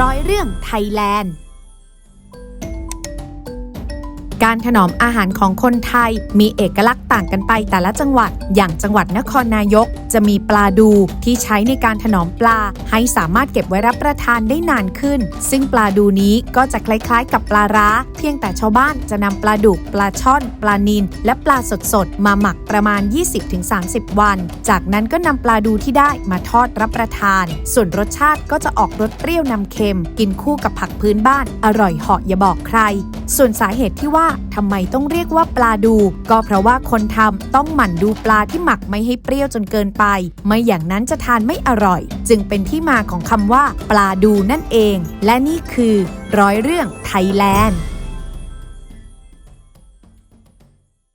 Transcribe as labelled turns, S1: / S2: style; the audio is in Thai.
S1: ร้อยเรื่องไทยแลนด์ การถนอมอาหารของคนไทยมีเอกลักษณ์ต่างกันไปแต่ละจังหวัด อย่างจังหวัดนครนายก จะมีปลาดูที่ใช้ในการถนอมปลา ให้สามารถเก็บไว้รับประทานได้นานขึ้น ซึ่งปลาดูนี้ก็จะคล้ายๆ กับปลาร้า เพียงแต่ชาวบ้านจะนำปลาดุก ปลาช่อน ปลานิลและปลาสดๆ มาหมักประมาณ 20-30 วัน จากนั้นก็นำปลาดูที่ได้มาทอดรับประทาน ส่วนรสชาติก็จะออกรสเปรี้ยวนำเค็ม กินคู่กับผักพื้นบ้าน อร่อยเหาะอย่าบอกใคร ส่วนสาเหตุที่ว่าทำไมต้องเรียกว่าปลาดู ก็เพราะว่าคนทำต้องหมั่นดูปลาที่หมักไม่ให้เปรี้ยวจนเกินไป ไม่อย่างนั้นจะทานไม่อร่อย จึงเป็นที่มาของคำว่า ปลาดูนั่นเอง และนี่คือ ร้อยเรื่องไทยแลนด์